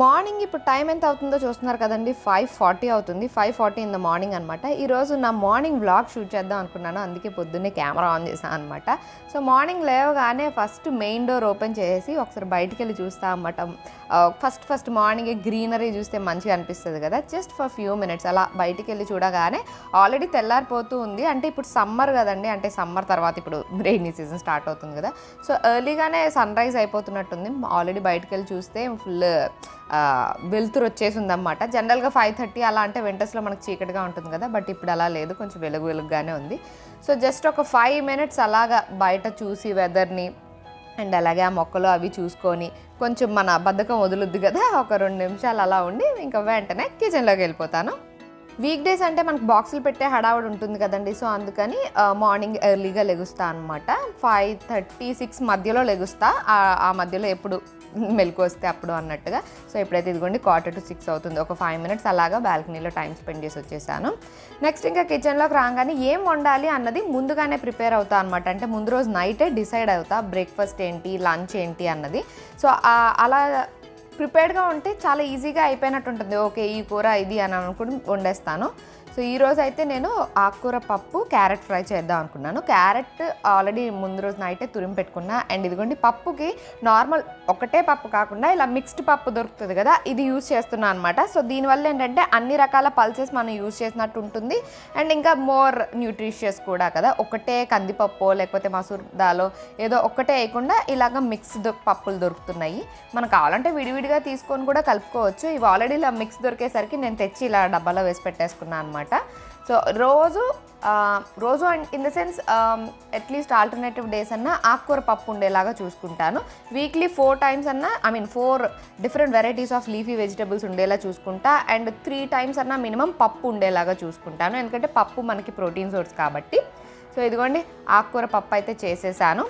Morning ఇప్పుడు time ఎంత అవుతుందో చూస్తున్నారు కదండి? ఫైవ్ ఫార్టీ అవుతుంది. Five forty in the morning అనమాట ఈరోజు నా మార్నింగ్ వ్లాగ్ షూట్ చేద్దాం అనుకున్నాను. అందుకే పొద్దున్నే కెమెరా ఆన్ చేశాను అనమాట సో మార్నింగ్ లేవగానే ఫస్ట్ మెయిన్ డోర్ ఓపెన్ చేసి ఒకసారి బయటికి వెళ్ళి చూస్తా అనమాట ఫస్ట్ ఫస్ట్ మార్నింగ్ గ్రీనరీ చూస్తే మంచిగా అనిపిస్తుంది కదా? జస్ట్ ఫర్ ఫ్యూ మినిట్స్ అలా బయటికి వెళ్ళి చూడగానే ఆల్రెడీ తెల్లారిపోతూ ఉంది. అంటే ఇప్పుడు సమ్మర్ కదండి. అంటే సమ్మర్ తర్వాత ఇప్పుడు రెయినీ సీజన్ స్టార్ట్ అవుతుంది కదా? సో ఎర్లీగానే సన్ రైజ్ అయిపోతున్నట్టుంది. ఆల్రెడీ బయటికి వెళ్ళి చూస్తే ఫుల్ వెలుతురు వచ్చేసిందన్నమాట. జనరల్గా ఫైవ్ థర్టీ అలా అంటే వింటర్స్లో మనకు చీకటిగా ఉంటుంది కదా బట్ ఇప్పుడు అలా లేదు కొంచెం వెలుగు వెలుగుగానే ఉంది. సో జస్ట్ ఒక ఫైవ్ మినిట్స్ అలాగా బయట చూసి వెదర్ని అండ్ అలాగే ఆ మొక్కలు అవి చూసుకొని కొంచెం మన బద్ధకం వదులుద్ది కదా ఒక రెండు నిమిషాలు అలా ఉండి ఇంకా వెంటనే కిచెన్లోకి వెళ్ళిపోతాను. వీక్ డేస్ అంటే మనకు బాక్సులు పెట్టే హడావుడి ఉంటుంది కదండి సో అందుకని మార్నింగ్ ఎర్లీగా లెగుస్తా అనమాట ఫైవ్ థర్టీ సిక్స్ మధ్యలో లెగుస్తా ఆ మధ్యలో ఎప్పుడు మెలకు వస్తే అప్పుడు అన్నట్టుగా. సో ఎప్పుడైతే ఇదిగోండి క్వార్టర్ టు సిక్స్ అవుతుంది ఒక ఫైవ్ మినిట్స్ అలాగా బాల్కనీలో టైం స్పెండ్ చేసి వచ్చేసాను. నెక్స్ట్ ఇంకా కిచెన్లోకి రాగానే ఏం వండాలి అన్నది ముందుగానే ప్రిపేర్ అవుతా అనమాట అంటే ముందు రోజు నైటే డిసైడ్ అవుతా బ్రేక్ఫాస్ట్ ఏంటి లంచ్ ఏంటి అన్నది. సో అలా ప్రిపేర్డ్గా ఉంటే చాలా ఈజీగా అయిపోయినట్టు ఉంటుంది ఓకే ఈ కూర ఇది అని అనుకుని వండేస్తాను. సో ఈ రోజు అయితే నేను ఆకుకూర పప్పు క్యారెట్ ఫ్రై చేద్దాం అనుకున్నాను. క్యారెట్ ఆల్రెడీ ముందు రోజు నైటే తురిమి పెట్టుకున్నా. అండ్ ఇదిగోండి పప్పుకి నార్మల్ ఒకటే పప్పు కాకుండా ఇలా మిక్స్డ్ పప్పు దొరుకుతుంది కదా ఇది యూజ్ చేస్తున్నా అనమాట సో దీనివల్ల ఏంటంటే అన్ని రకాల పల్సెస్ మనం యూజ్ చేసినట్టు ఉంటుంది. అండ్ ఇంకా మోర్ న్యూట్రిషియస్ కూడా కదా ఒకటే కందిపప్పు లేకపోతే మసూర్ దాలో ఏదో ఒకటే వేయకుండా ఇలాగ మిక్స్డ్ పప్పులు దొరుకుతున్నాయి. మనకు కావాలంటే విడివిడిగా తీసుకొని కూడా కలుపుకోవచ్చు. ఇవి ఆల్రెడీ ఇలా మిక్స్ దొరికేసరికి నేను తెచ్చి ఇలా డబ్బాలో వేసి పెట్టేసుకున్నాను అనమాట సో రోజు రోజు and in the sense at least alternative days అన్నా ఆకుకూర పప్పు ఉండేలాగా చూసుకుంటాను. వీక్లీ ఫోర్ టైమ్స్ అన్నా I mean four different varieties of leafy vegetables ఉండేలా చూసుకుంటా. అండ్ త్రీ టైమ్స్ అన్నా మినిమం పప్పు ఉండేలాగా చూసుకుంటాను. ఎందుకంటే పప్పు మనకి ప్రోటీన్ సోర్స్ కాబట్టి. సో ఇదిగోండి ఆకుకూర పప్పు అయితే చేసేసాను.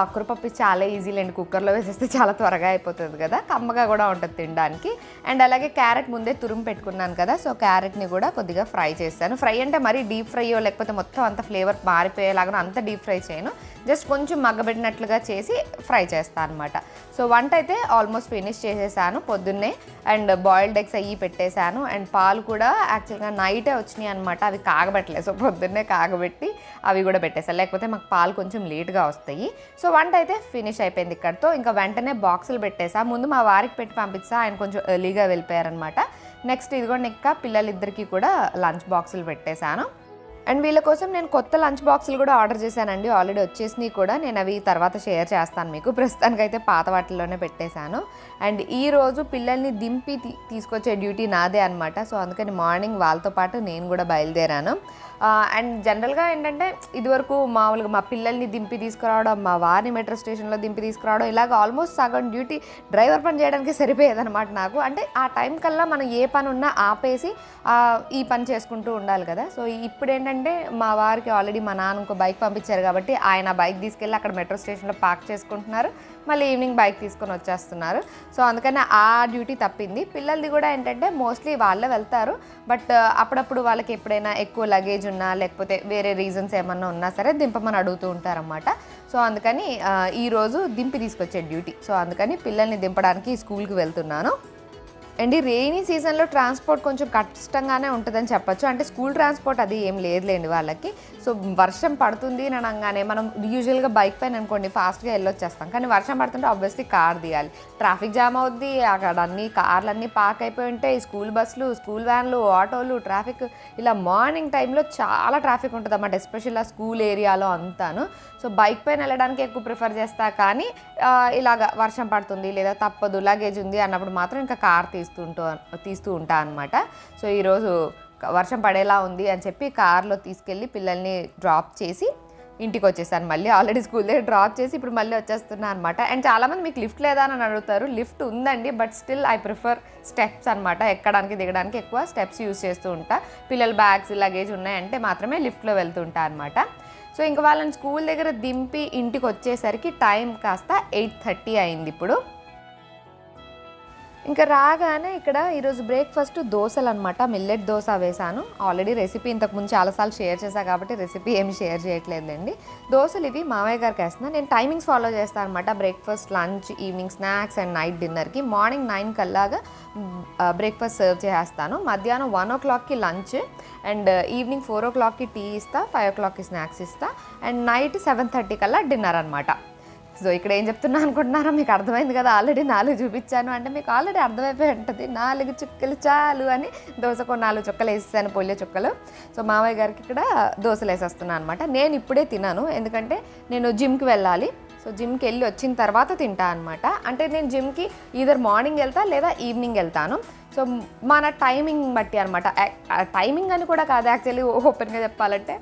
ఆకురపప్పు చాలా ఈజీ లేండి. కుక్కర్లో వేసేస్తే చాలా త్వరగా అయిపోతుంది కదా. కమ్మగా కూడా ఉంటుంది తినడానికి. అండ్ అలాగే క్యారెట్ ముందే తురుము పెట్టుకున్నాను కదా. సో క్యారెట్ని కూడా కొద్దిగా ఫ్రై చేస్తాను ఫ్రై అంటే మరీ డీప్ ఫ్రైయో లేకపోతే మొత్తం అంత ఫ్లేవర్ మారిపోయేలాగా అంత డీప్ ఫ్రై చేయను. జస్ట్ కొంచెం మగ్గబెట్టినట్లుగా చేసి ఫ్రై చేస్తాను అనమాట సో వంట అయితే ఆల్మోస్ట్ ఫినిష్ చేసేసాను పొద్దున్నే. అండ్ బాయిల్డ్ ఎగ్స్ అయ్యి పెట్టేశాను. అండ్ పాలు కూడా యాక్చువల్గా నైటే వచ్చినాయి అనమాట అవి కాగబెట్టలేదు. సో పొద్దున్నే కాగబెట్టి అవి కూడా పెట్టేసాను లేకపోతే మాకు పాలు కొంచెం లేట్గా వస్తాయి. సో వంట అయితే ఫినిష్ అయిపోయింది ఇక్కడతో. ఇంకా వెంటనే బాక్సులు పెట్టేసా. ముందు మా వారికి పెట్టి పంపించా ఆయన కొంచెం ఎర్లీగా వెళ్ళిపోయారనమాట నెక్స్ట్ ఇదిగోండి ఇంకా పిల్లలిద్దరికీ కూడా లంచ్ బాక్సులు పెట్టేశాను. అండ్ వీళ్ళ కోసం నేను కొత్త లంచ్ బాక్సులు కూడా ఆర్డర్ చేశానండి. ఆల్రెడీ వచ్చేసినవి కూడా. నేను అవి తర్వాత షేర్ చేస్తాను మీకు. ప్రస్తుతానికైతే పాత వాటిల్లోనే పెట్టేశాను. అండ్ ఈరోజు పిల్లల్ని దింపి తీ- తీసుకొచ్చే డ్యూటీ నాదే అనమాట సో అందుకని మార్నింగ్ వాళ్ళతో పాటు నేను కూడా బయలుదేరాను. అండ్ జనరల్గా ఏంటంటే ఇదివరకు మామూలుగా మా పిల్లల్ని దింపి తీసుకురావడం మా వారిని మెట్రో స్టేషన్లో దింపి తీసుకురావడం ఇలాగ ఆల్మోస్ట్ సగం డ్యూటీ డ్రైవర్ పని చేయడానికి సరిపోయేదన్నమాట నాకు. అంటే ఆ టైం కల్లా మనం ఏ పని ఉన్నా ఆపేసి ఈ పని చేసుకుంటూ ఉండాలి కదా. సో ఇప్పుడు ఏంటంటే మా వారికి ఆల్రెడీ మా నాన్న ఇంకో బైక్ పంపించారు కాబట్టి ఆయన బైక్ తీసుకెళ్ళి అక్కడ మెట్రో స్టేషన్లో పార్క్ చేసుకుంటున్నారు. మళ్ళీ ఈవినింగ్ బైక్ తీసుకొని వచ్చేస్తున్నారు. సో అందుకని ఆ డ్యూటీ తప్పింది. పిల్లలది కూడా ఏంటంటే మోస్ట్లీ వాళ్ళే వెళ్తారు. బట్ అప్పుడప్పుడు వాళ్ళకి ఎప్పుడైనా ఎక్కువ లగేజ్ ఉన్నా లేకపోతే వేరే రీజన్స్ ఏమన్నా ఉన్నా సరే దింపమని అడుగుతూ ఉంటారన్నమాట. సో అందుకని ఈరోజు దింపి తీసుకొచ్చే డ్యూటీ. సో అందుకని పిల్లల్ని దింపడానికి స్కూల్కి వెళ్తున్నాను. అండ్ ఈ రెయినీ సీజన్లో ట్రాన్స్పోర్ట్ కొంచెం కష్టంగానే ఉంటుందని చెప్పచ్చు. అంటే స్కూల్ ట్రాన్స్పోర్ట్ అది ఏం లేదులేండి వాళ్ళకి. సో వర్షం పడుతుంది అని అనగానే మనం యూజువల్గా బైక్ పైన అనుకోండి ఫాస్ట్గా వెళ్ళొచ్చేస్తాం. కానీ వర్షం పడుతుంటే ఆబ్వియస్లీ కార్ తీయాలి ట్రాఫిక్ జామ్ అవుద్ది అక్కడ అన్ని కార్లు అన్నీ పార్క్ అయిపోయి ఉంటాయి. స్కూల్ బస్సులు స్కూల్ వ్యాన్లు ఆటోలు ట్రాఫిక్ ఇలా మార్నింగ్ టైంలో చాలా ట్రాఫిక్ ఉంటుంది అన్నమాట ఎస్పెషల్ ఆ స్కూల్ ఏరియాలో అంతాను. సో బైక్ పైన వెళ్ళడానికి ఎక్కువ ప్రిఫర్ చేస్తా. కానీ ఇలాగ వర్షం పడుతుంది లేదా తప్పదు లగేజ్ ఉంది అన్నప్పుడు మాత్రం ఇంకా కార్ తీస్తుంటూ తీస్తూ ఉంటా అనమాట సో ఈరోజు వర్షం పడేలా ఉంది అని చెప్పి కార్లో తీసుకెళ్ళి పిల్లల్ని డ్రాప్ చేసి ఇంటికి వచ్చేసాను. మళ్ళీ ఆల్రెడీ స్కూల్ దగ్గర డ్రాప్ చేసి ఇప్పుడు మళ్ళీ వచ్చేస్తున్నా అనమాట అండ్ చాలామంది మీకు లిఫ్ట్ లేదా అని అడుగుతారు. లిఫ్ట్ ఉందండి but still I prefer steps అనమాట ఎక్కడానికి దిగడానికి ఎక్కువ స్టెప్స్ యూస్ చేస్తూ ఉంటా. పిల్లల బ్యాగ్స్ లగేజ్ ఉన్నాయంటే మాత్రమే లిఫ్ట్లో వెళ్తుంటా అనమాట సో ఇంకా వాళ్ళని స్కూల్ దగ్గర దింపి ఇంటికి వచ్చేసరికి టైం కాస్త ఎయిట్ థర్టీ అయింది ఇప్పుడు. ఇంకా రాగానే ఇక్కడ ఈరోజు బ్రేక్ఫాస్ట్ దోశలు అనమాట మిల్లెట్ దోశ వేశాను. ఆల్రెడీ రెసిపీ ఇంతకుముందు చాలాసార్లు షేర్ చేశాను కాబట్టి రెసిపీ ఏమి షేర్ చేయట్లేదండి దోశలు ఇవి మామయ్య గారికి వేస్తున్నాను నేను టైమింగ్స్ ఫాలో చేస్తాను అనమాట breakfast lunch evening snacks and night డిన్నర్కి. మార్నింగ్ నైన్ కల్లాగా బ్రేక్ఫాస్ట్ సర్వ్ చేసేస్తాను. మధ్యాహ్నం వన్ ఓ క్లాక్కి లంచ్ అండ్ ఈవినింగ్ ఫోర్ ఓ క్లాక్కి టీ ఇస్తా ఫైవ్ ఓ క్లాక్కి స్నాక్స్ ఇస్తా అండ్ నైట్ సెవెన్ థర్టీ కల్లా డిన్నర్ అనమాట సో ఇక్కడ ఏం చెప్తున్నా అనుకుంటున్నారా మీకు అర్థమైంది కదా ఆల్రెడీ నాలుగు చూపించాను. అంటే మీకు ఆల్రెడీ అర్థమైపోయి ఉంటుంది. నాలుగు చుక్కలు చాలు అని దోశకు నాలుగు చుక్కలు వేసేసాను పొల్లి చుక్కలు. సో మామయ్య గారికి ఇక్కడ దోశలు వేసేస్తున్నాను అనమాట నేను ఇప్పుడే తిన్నాను ఎందుకంటే నేను జిమ్కి వెళ్ళాలి. సో జిమ్కి వెళ్ళి వచ్చిన తర్వాత తింటా అనమాట అంటే నేను జిమ్కి ఈధర్ మార్నింగ్ వెళ్తా లేదా ఈవినింగ్ వెళ్తాను. సో మన టైమింగ్ బట్టి అనమాట టైమింగ్ అని కూడా కాదు యాక్చువల్లీ ఓపెన్గా చెప్పాలంటే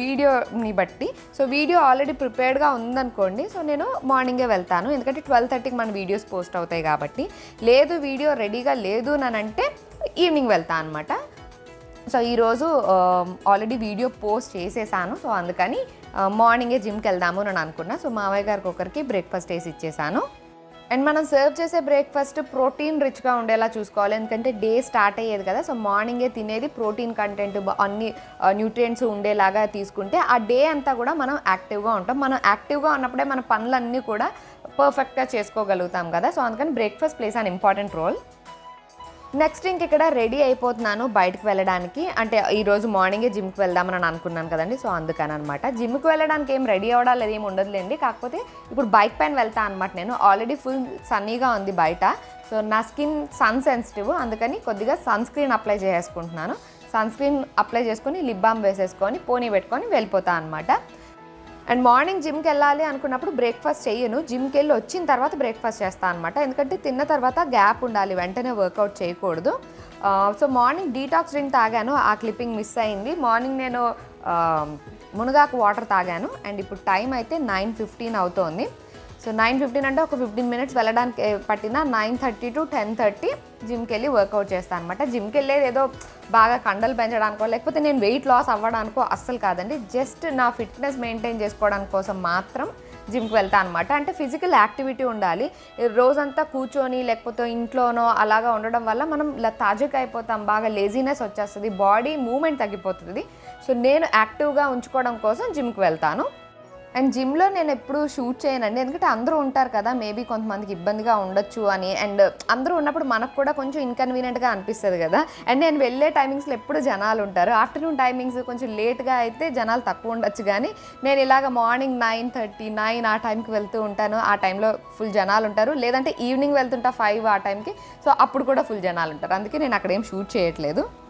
వీడియోని బట్టి. సో వీడియో ఆల్రెడీ ప్రిపేర్డ్గా ఉందనుకోండి సో నేను మార్నింగే వెళ్తాను. ఎందుకంటే ట్వెల్వ్ థర్టీకి మన వీడియోస్ పోస్ట్ అవుతాయి కాబట్టి. లేదు వీడియో రెడీగా లేదు అంటే ఈవినింగ్ వెళ్తాను అనమాట సో ఈరోజు ఆల్రెడీ వీడియో పోస్ట్ చేసేసాను. సో అందుకని మార్నింగే జిమ్కి వెళ్దాము అని అనుకున్నా. సో మావయ్య గారికి ఒకరికి బ్రేక్ఫాస్ట్ వేసి ఇచ్చేసాను. అండ్ మనం సర్వ్ చేసే బ్రేక్ఫాస్ట్ ప్రోటీన్ రిచ్గా ఉండేలా చూసుకోవాలి. ఎందుకంటే డే స్టార్ట్ అయ్యేది కదా సో మార్నింగే తినేది ప్రోటీన్ కంటెంట్ అన్ని న్యూట్రియంట్స్ ఉండేలాగా తీసుకుంటే ఆ డే అంతా కూడా మనం యాక్టివ్గా ఉంటాం. మనం యాక్టివ్గా ఉన్నప్పుడే మన పనులన్నీ కూడా పర్ఫెక్ట్గా చేసుకోగలుగుతాం కదా. సో అందుకని breakfast plays an important role next ఇంక ఇక్కడ రెడీ అయిపోతున్నాను బయటకు వెళ్ళడానికి. అంటే ఈరోజు మార్నింగే జిమ్కి వెళ్దామని అనుకున్నాను కదండి సో అందుకని అనమాట జిమ్కి వెళ్ళడానికి ఏం రెడీ అవ్వడాలు ఏం ఉండదులేండి. కాకపోతే ఇప్పుడు బైక్ పైన వెళ్తా అనమాట నేను. ఆల్రెడీ ఫుల్ సన్నీగా ఉంది బయట. సో నా స్కిన్ సన్ సెన్సిటివ్ అందుకని కొద్దిగా సన్ స్క్రీన్ అప్లై చేసుకుంటున్నాను సన్ స్క్రీన్ అప్లై చేసుకొని లిప్ బామ్ వేసేసుకొని పోనీ పెట్టుకొని వెళ్ళిపోతా అనమాట. అండ్ మార్నింగ్ జిమ్కి వెళ్ళాలి అనుకున్నప్పుడు బ్రేక్ఫాస్ట్ చేయను జిమ్కి వెళ్ళి వచ్చిన తర్వాత బ్రేక్ఫాస్ట్ చేస్తాను అనమాట ఎందుకంటే తిన్న తర్వాత గ్యాప్ ఉండాలి వెంటనే వర్కౌట్ చేయకూడదు. సో మార్నింగ్ డీటాక్స్ డ్రింక్ తాగాను. ఆ క్లిప్పింగ్ మిస్ అయింది. మార్నింగ్ నేను మునగాకు వాటర్ తాగాను. అండ్ ఇప్పుడు టైం అయితే నైన్ ఫిఫ్టీన్ అవుతోంది. సో నైన్ ఫిఫ్టీన్ అంటే ఒక ఫిఫ్టీన్ మినిట్స్ వెళ్ళడానికి పట్టినా పట్టిన nine thirty to ten thirty జిమ్కి వెళ్ళి వర్కౌట్ చేస్తాను అనమాట జిమ్కి వెళ్ళేది ఏదో బాగా కండలు పెంచడానికో లేకపోతే నేను వెయిట్ లాస్ అవ్వడానికో అస్సలు కాదండి. జస్ట్ నా ఫిట్నెస్ మెయింటైన్ చేసుకోవడానికి కోసం మాత్రం జిమ్కి వెళ్తా అనమాట అంటే ఫిజికల్ యాక్టివిటీ ఉండాలి. రోజంతా కూర్చొని లేకపోతే ఇంట్లోనో అలాగా ఉండడం వల్ల మనం ఇలా తాజాగా అయిపోతాం బాగా లేజీనెస్ వచ్చేస్తుంది బాడీ మూమెంట్ తగ్గిపోతుంది. సో నేను యాక్టివ్గా ఉంచుకోవడం కోసం జిమ్కి వెళ్తాను. అండ్ జిమ్లో నేను ఎప్పుడు షూట్ చేయనండి. ఎందుకంటే అందరూ ఉంటారు కదా మేబీ కొంతమందికి ఇబ్బందిగా ఉండొచ్చు అని. అండ్ అందరూ ఉన్నప్పుడు మనకు కూడా కొంచెం ఇన్కన్వీనియంట్గా అనిపిస్తుంది కదా. అండ్ నేను వెళ్ళే టైమింగ్స్లో ఎప్పుడు జనాలు ఉంటారు. ఆఫ్టర్నూన్ టైమింగ్స్ కొంచెం లేట్గా అయితే జనాలు తక్కువ ఉండొచ్చు కానీ నేను ఇలాగ మార్నింగ్ నైన్ థర్టీ నైన్ ఆ టైంకి వెళ్తూ ఉంటాను. ఆ టైంలో ఫుల్ జనాలు ఉంటారు. లేదంటే ఈవినింగ్ వెళ్తుంటా ఫైవ్ ఆ టైంకి సో అప్పుడు కూడా ఫుల్ జనాలు ఉంటారు. అందుకే నేను అక్కడ ఏం షూట్ చేయట్లేదు.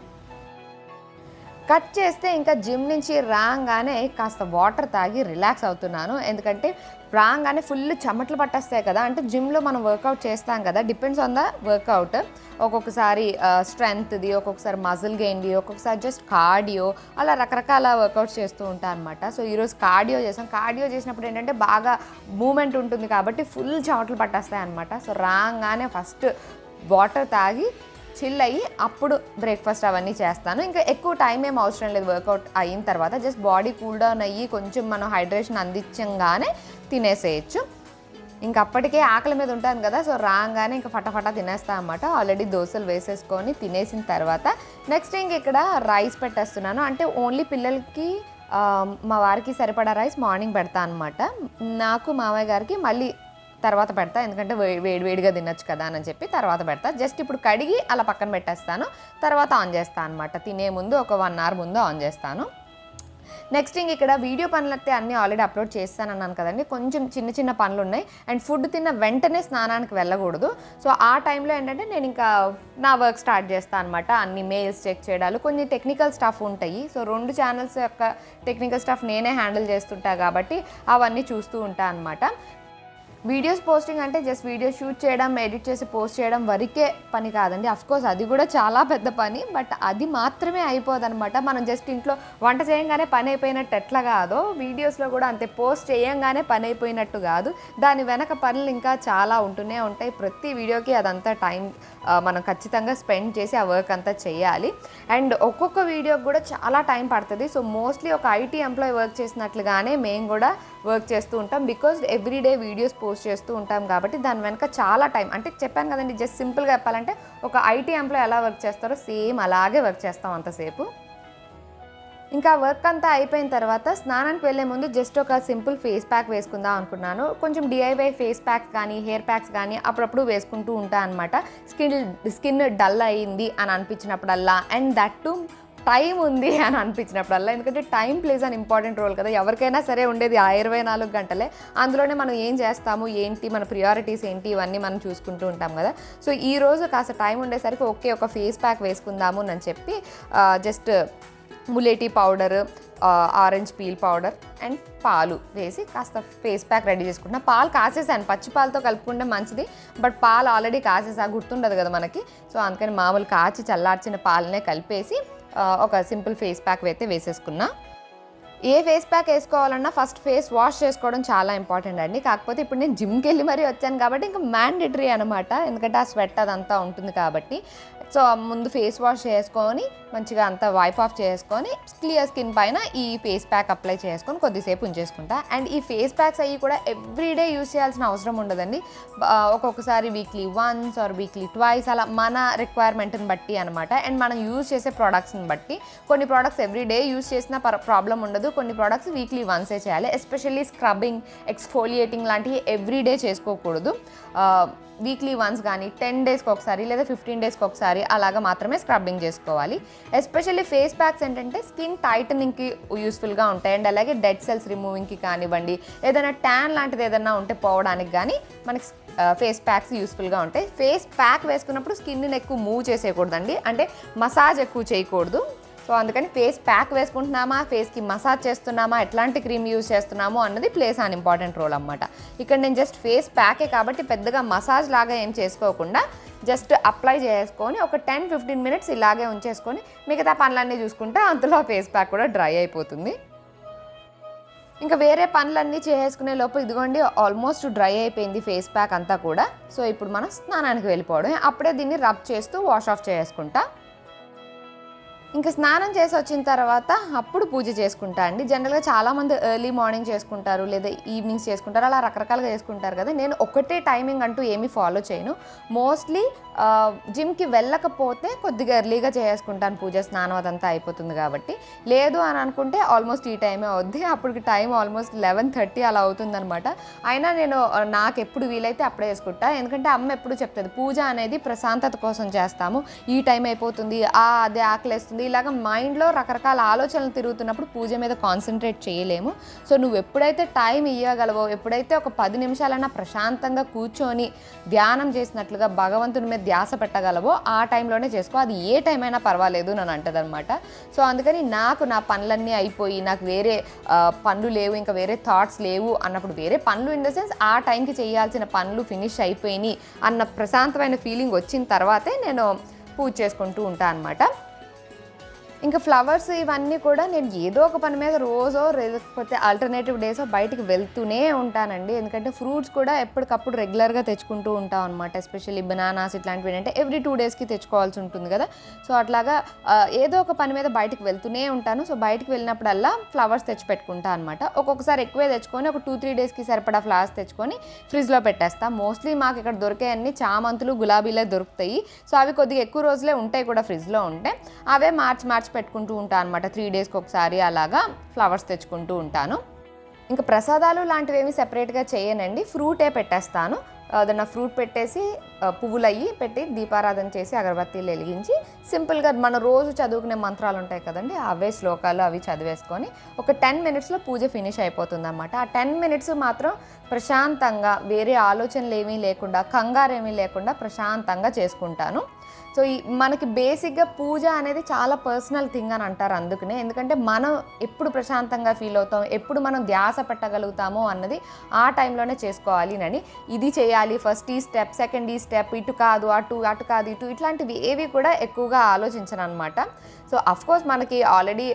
కట్ చేస్తే ఇంకా జిమ్ నుంచి రాగానే కాస్త వాటర్ తాగి రిలాక్స్ అవుతున్నాను. ఎందుకంటే రాగానే ఫుల్ చెమటలు పట్టేస్తాయి కదా అంటే జిమ్లో మనం వర్కౌట్ చేస్తాం కదా డిపెండ్స్ ఆన్ ద వర్కౌట్. ఒక్కొక్కసారి స్ట్రెంగ్త్ది ఒక్కొక్కసారి మజిల్ గెయిన్ది ఒక్కొక్కసారి జస్ట్ కార్డియో అలా రకరకాల వర్కౌట్స్ చేస్తూ ఉంటాను అనమాట సో ఈరోజు కార్డియో చేసాం. కార్డియో చేసినప్పుడు ఏంటంటే బాగా మూమెంట్ ఉంటుంది కాబట్టి ఫుల్ చెమటలు పట్టేస్తాయి అనమాట సో రాగానే ఫస్ట్ వాటర్ తాగి చిల్ అయ్యి అప్పుడు బ్రేక్ఫాస్ట్ అవన్నీ చేస్తాను. ఇంకా ఎక్కువ టైం ఏం అవసరం లేదు. వర్కౌట్ అయిన తర్వాత జస్ట్ బాడీ కూల్ డౌన్ అయ్యి కొంచెం మనం హైడ్రేషన్ అందించంగానే తినేసేయచ్చు. ఇంకా అప్పటికే ఆకలి మీద ఉంటాను కదా సో రాగానే ఇంకా ఫటాఫటా తినేస్తా అనమాట ఆల్రెడీ దోశలు వేసేసుకొని తినేసిన తర్వాత నెక్స్ట్ ఇంక ఇక్కడ రైస్ పెట్టేస్తున్నాను. అంటే ఓన్లీ పిల్లలకి మా వారికి సరిపడా రైస్ మార్నింగ్ పెడతా అనమాట నాకు మామయ్య గారికి మళ్ళీ తర్వాత పెడతా. ఎందుకంటే వే- వేడి వేడిగా తినొచ్చు కదా అని చెప్పి తర్వాత పెడతా. జస్ట్ ఇప్పుడు కడిగి అలా పక్కన పెట్టేస్తాను. తర్వాత ఆన్ చేస్తాను అనమాట తినే ముందు ఒక వన్ అవర్ ముందు ఆన్ చేస్తాను. నెక్స్ట్ ఇంక ఇక్కడ వీడియో పనులు అయితే అన్నీ ఆల్రెడీ అప్లోడ్ చేస్తాను అన్నాను కదండి. కొంచెం చిన్న చిన్న పనులు ఉన్నాయి. అండ్ ఫుడ్ తిన్న వెంటనే స్నానానికి వెళ్ళకూడదు. సో ఆ టైంలో ఏంటంటే నేను ఇంకా నా వర్క్ స్టార్ట్ చేస్తాను అనమాట అన్ని మెయిల్స్ చెక్ చేయడాలు కొన్ని టెక్నికల్ స్టాఫ్ ఉంటాయి. సో రెండు ఛానల్స్ యొక్క టెక్నికల్ స్టాఫ్ నేనే హ్యాండిల్ చేస్తుంటా కాబట్టి అవన్నీ చూస్తూ ఉంటా అనమాట వీడియోస్ పోస్టింగ్ అంటే జస్ట్ వీడియో షూట్ చేయడం ఎడిట్ చేసి పోస్ట్ చేయడం వరకే పని కాదండి. అఫ్కోర్స్ అది కూడా చాలా పెద్ద పని బట్ అది మాత్రమే అయిపోదన్నమాట. మనం జస్ట్ ఇంట్లో వంట చేయంగానే పని అయిపోయినట్టు ఎట్లా కాదో వీడియోస్లో కూడా అంతే పోస్ట్ చేయంగానే పని అయిపోయినట్టు కాదు. దాని వెనక పనులు ఇంకా చాలా ఉంటూనే ఉంటాయి. ప్రతి వీడియోకి అదంతా టైం మనం ఖచ్చితంగా స్పెండ్ చేసి ఆ వర్క్ అంతా చేయాలి. అండ్ ఒక్కొక్క వీడియోకి కూడా చాలా టైం పడుతుంది. సో మోస్ట్లీ ఒక ఐటీ ఎంప్లాయీ వర్క్ చేసినట్లుగానే మేము కూడా వర్క్ చేస్తూ ఉంటాం. బికాజ్ ఎవ్రీడే వీడియోస్ పోస్ట్ చేస్తూ ఉంటాం కాబట్టి దాని వెనక చాలా టైం. అంటే చెప్పాను కదండి జస్ట్ సింపుల్గా చెప్పాలంటే ఒక ఐటీ ఎంప్లాయ్ ఎలా వర్క్ చేస్తారో సేమ్ అలాగే వర్క్ చేస్తాం అంతసేపు. ఇంకా వర్క్ అంతా అయిపోయిన తర్వాత స్నానానికి వెళ్ళే ముందు జస్ట్ ఒక సింపుల్ ఫేస్ ప్యాక్ వేసుకుందాం అనుకున్నాను. కొంచెం డిఐవై ఫేస్ ప్యాక్స్ కానీ హెయిర్ ప్యాక్స్ కానీ అప్పుడప్పుడు వేసుకుంటూ ఉంటాను అనమాట స్కిన్ స్కిన్ డల్ అయ్యింది అని అనిపించినప్పుడల్లా. అండ్ దట్ టు టైం ఉంది అని అనిపించినప్పుడల్లా. ఎందుకంటే time plays an important role కదా. ఎవరికైనా సరే ఉండేది ఆ ఇరవై నాలుగు గంటలే. అందులోనే మనం ఏం చేస్తాము ఏంటి మన ప్రియారిటీస్ ఏంటి ఇవన్నీ మనం చూసుకుంటూ ఉంటాం కదా. సో ఈ రోజు కాస్త టైం ఉండేసరికి ఓకే ఒక ఫేస్ ప్యాక్ వేసుకుందాము అని చెప్పి just ములేటీ powder orange peel powder and పాలు వేసి కాస్త ఫేస్ ప్యాక్ రెడీ చేసుకుంటున్నా. పాలు కాసేసాను. పచ్చి పాలతో కలుపుకుంటే మంచిది. బట్ పాలు ఆల్రెడీ కాసేసా. గుర్తుండదు కదా మనకి. సో అందుకని మామూలు కాచి చల్లార్చిన పాలనే కలిపేసి ఒక సింపుల్ ఫేస్ ప్యాక్ అయితే వేసేసుకున్నా. ఏ ఫేస్ ప్యాక్ వేసుకోవాలన్నా ఫస్ట్ ఫేస్ వాష్ చేసుకోవడం చాలా ఇంపార్టెంట్ అండి. కాకపోతే ఇప్పుడు నేను జిమ్కి వెళ్ళి మరీ వచ్చాను కాబట్టి ఇంకా మ్యాండేటరీ అనమాట ఎందుకంటే ఆ స్వెట్ అదంతా ఉంటుంది కాబట్టి. సో ముందు ఫేస్ వాష్ చేసుకొని మంచిగా అంతా వైప్ ఆఫ్ చేసుకొని క్లియర్ స్కిన్ పైన ఈ ఫేస్ ప్యాక్ అప్లై చేసుకొని కొద్దిసేపు ఉంచేసుకుంటా. అండ్ ఈ ఫేస్ ప్యాక్స్ అవి కూడా ఎవ్రీడే యూస్ చేయాల్సిన అవసరం ఉండదండి. ఒక్కొక్కసారి weekly once or weekly twice అలా మన రిక్వైర్మెంట్ని బట్టి అనమాట అండ్ మనం యూజ్ చేసే ప్రోడక్ట్స్ని బట్టి కొన్ని ప్రోడక్ట్స్ ఎవ్రీడే యూజ్ చేసిన ప్రాబ్లం ఉండదు. కొన్ని ప్రోడక్ట్స్ వీక్లీ వన్సే చేయాలి. ఎస్పెషల్లీ స్క్రబ్బింగ్ ఎక్స్ఫోలియేటింగ్ లాంటివి ఎవ్రీడే చేసుకోకూడదు. వీక్లీ వన్స్ కానీ టెన్ డేస్కి ఒకసారి లేదా ఫిఫ్టీన్ డేస్కి ఒకసారి అలాగా మాత్రమే స్క్రబ్బింగ్ చేసుకోవాలి. ఎస్పెషల్లీ ఫేస్ ప్యాక్స్ ఏంటంటే స్కిన్ టైటనింగ్కి యూస్ఫుల్గా ఉంటాయి. అండ్ అలాగే డెడ్ సెల్స్ రిమూవింగ్కి కానివ్వండి ఏదైనా ట్యాన్ లాంటిది ఏదైనా ఉంటే పోవడానికి కానీ మనకి ఫేస్ ప్యాక్స్ యూస్ఫుల్గా ఉంటాయి. ఫేస్ ప్యాక్ వేసుకున్నప్పుడు స్కిన్ని ఎక్కువ మూవ్ చేసేయకూడదండి. అంటే మసాజ్ ఎక్కువ చేయకూడదు. సో అందుకని ఫేస్ ప్యాక్ వేసుకుంటున్నామా ఫేస్కి మసాజ్ చేస్తున్నామా ఎట్లాంటి క్రీమ్ యూజ్ చేస్తున్నామో అన్నది ప్లేస్ ఆన్ ఇంపార్టెంట్ రోల్ అనమాట ఇక్కడ నేను జస్ట్ ఫేస్ ప్యాకే కాబట్టి పెద్దగా మసాజ్ లాగా ఏం చేసుకోకుండా జస్ట్ అప్లై చేసుకొని ఒక టెన్ ఫిఫ్టీన్ మినిట్స్ ఇలాగే ఉంచేసుకొని మిగతా పనులన్నీ చూసుకుంటే అంతలో ఫేస్ ప్యాక్ కూడా డ్రై అయిపోతుంది. ఇంకా వేరే పనులన్నీ చేసుకునే లోపు ఇదిగోండి ఆల్మోస్ట్ డ్రై అయిపోయింది ఫేస్ ప్యాక్ అంతా కూడా. సో ఇప్పుడు మనం స్నానానికి వెళ్ళిపోవడం అప్పుడే దీన్ని రబ్ చేస్తూ వాష్ ఆఫ్ చేసుకుంటా. ఇంకా స్నానం చేసి వచ్చిన తర్వాత అప్పుడు పూజ చేసుకుంటా అండి. జనరల్గా చాలామంది ఎర్లీ మార్నింగ్ చేసుకుంటారు లేదా ఈవినింగ్స్ చేసుకుంటారు అలా రకరకాలుగా చేసుకుంటారు కదా. నేను ఒకటే టైమింగ్ అంటూ ఏమీ ఫాలో చేయను. మోస్ట్లీ జిమ్కి వెళ్ళకపోతే కొద్దిగా ఎర్లీగా చేసుకుంటాను పూజ స్నానం అదంతా అయిపోతుంది కాబట్టి. లేదు అని అనుకుంటే ఆల్మోస్ట్ ఈ టైమే అవుద్ది. అప్పటికి టైం ఆల్మోస్ట్ లెవెన్ థర్టీ అలా అవుతుందనమాట అయినా నేను నాకు ఎప్పుడు వీలైతే అప్పుడే చేసుకుంటా. ఎందుకంటే అమ్మ ఎప్పుడు చెప్తుంది పూజ అనేది ప్రశాంతత కోసం చేస్తాము. ఈ టైం అయిపోతుంది. ఆ అదే ఆకలేస్తుంది ఇలాగ మైండ్లో రకరకాల ఆలోచనలు తిరుగుతున్నప్పుడు పూజ మీద కాన్సన్ట్రేట్ చేయలేము. సో నువ్వు ఎప్పుడైతే టైం ఇవ్వగలవో ఎప్పుడైతే ఒక పది నిమిషాలన్నా ప్రశాంతంగా కూర్చొని ధ్యానం చేసినట్లుగా భగవంతుని మీద ధ్యాస పెట్టగలవో ఆ టైంలోనే చేసుకో. అది ఏ టైం అయినా పర్వాలేదు నన్ను అంటదనమాట సో అందుకని నాకు నా పనులన్నీ అయిపోయి నాకు వేరే పనులు లేవు ఇంకా వేరే థాట్స్ లేవు అన్నప్పుడు వేరే పనులు ఇన్ ద సెన్స్ ఆ టైంకి చేయాల్సిన పనులు ఫినిష్ అయిపోయినాయి అన్న ప్రశాంతమైన ఫీలింగ్ వచ్చిన తర్వాతే నేను పూజ చేసుకుంటూ ఉంటాను అనమాట ఇంకా ఫ్లవర్స్ ఇవన్నీ కూడా నేను ఏదో ఒక పని మీద రోజో లేకపోతే ఆల్టర్నేటివ్ డేసో బయటికి వెళ్తూనే ఉంటానండి. ఎందుకంటే ఫ్రూట్స్ కూడా ఎప్పటికప్పుడు రెగ్యులర్గా తెచ్చుకుంటూ ఉంటాం అనమాట ఎస్పెషల్లీ బనానాస్ ఇట్లాంటివి ఏంటంటే ఎవ్రీ టూ డేస్కి తెచ్చుకోవాల్సి ఉంటుంది కదా. సో అట్లాగా ఏదో ఒక పని మీద బయటికి వెళ్తూనే ఉంటాను. సో బయటికి వెళ్ళినప్పుడల్లా ఫ్లవర్స్ తెచ్చి పెట్టుకుంటా అనమాట ఒక్కొక్కసారి ఎక్కువే తెచ్చుకొని ఒక టూ త్రీ డేస్కి సరిపడా ఫ్లవర్స్ తెచ్చుకొని ఫ్రిడ్జ్లో పెట్టేస్తా. మోస్ట్లీ మాకు ఇక్కడ దొరికే అన్ని చామంతులు గులాబీలే దొరుకుతాయి. సో అవి కొద్దిగా ఎక్కువ రోజులే ఉంటాయి కూడా ఫ్రిడ్జ్లో ఉంటే. అవే మార్చి మార్చి పెట్టుకుంటూ ఉంటాను అనమాట త్రీ డేస్కి ఒకసారి అలాగా ఫ్లవర్స్ తెచ్చుకుంటూ ఉంటాను. ఇంకా ప్రసాదాలు లాంటివి ఏమి సెపరేట్గా చేయనండి. ఫ్రూటే పెట్టేస్తాను. ఏదైనా ఫ్రూట్ పెట్టేసి పువ్వులు అయ్యి పెట్టి దీపారాధన చేసి అగరబత్తీలు వెలిగించి సింపుల్గా మన రోజు చదువుకునే మంత్రాలు ఉంటాయి కదండి అవే శ్లోకాలు అవి చదివేసుకొని ఒక టెన్ మినిట్స్లో పూజ ఫినిష్ అయిపోతుంది అనమాట ఆ టెన్ మినిట్స్ మాత్రం ప్రశాంతంగా వేరే ఆలోచనలు ఏమీ లేకుండా కంగారు ఏమీ లేకుండా ప్రశాంతంగా చేసుకుంటాను. సో ఈ మనకి బేసిక్గా పూజ అనేది చాలా పర్సనల్ థింగ్ అని అంటారు అందుకనే. ఎందుకంటే మనం ఎప్పుడు ప్రశాంతంగా ఫీల్ అవుతాం ఎప్పుడు మనం ధ్యాస పెట్టగలుగుతామో అన్నది ఆ టైంలోనే చేసుకోవాలి అని ఇది చేయాలి ఫస్ట్ ఈ స్టెప్ సెకండ్ ఈ స్టెప్ ఇటు కాదు అటు అటు కాదు ఇటు ఇట్లాంటివి ఏవి కూడా ఎక్కువగా ఆలోచించను అనమాట సో అఫ్ కోర్స్ మనకి ఆల్రెడీ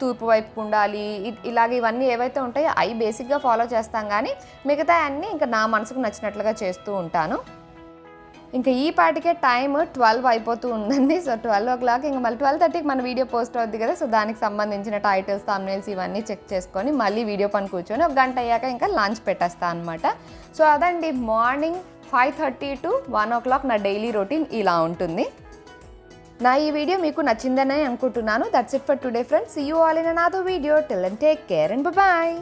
తూర్పు వైపు ఉండాలి ఇ- ఇలాగ ఇవన్నీ ఏవైతే ఉంటాయో అవి బేసిక్గా ఫాలో చేస్తాం కానీ మిగతా అన్నీ ఇంకా నా మనసుకు నచ్చినట్లుగా చేస్తూ ఉంటాను. ఇంకా ఈ పాటికే టైం ట్వెల్వ్ అయిపోతూ ఉందండి. సో ట్వెల్వ్ ఓ క్లాక్ ఇంకా మళ్ళీ ట్వెల్వ్ థర్టీకి మన వీడియో పోస్ట్ అవుద్ది కదా. సో దానికి సంబంధించిన టైటిల్స్ తమ్నేల్స్ ఇవన్నీ చెక్ చేసుకొని మళ్ళీ వీడియో పని కూర్చొని ఒక గంట అయ్యాక ఇంకా లంచ్ పెట్టేస్తా అనమాట సో అదండి morning five thirty to one o'clock నా డైలీ రొటీన్ ఇలా ఉంటుంది. నా ఈ వీడియో మీకు నచ్చిందని అనుకుంటున్నాను. That's it for today friends you all in another video till and take care and bye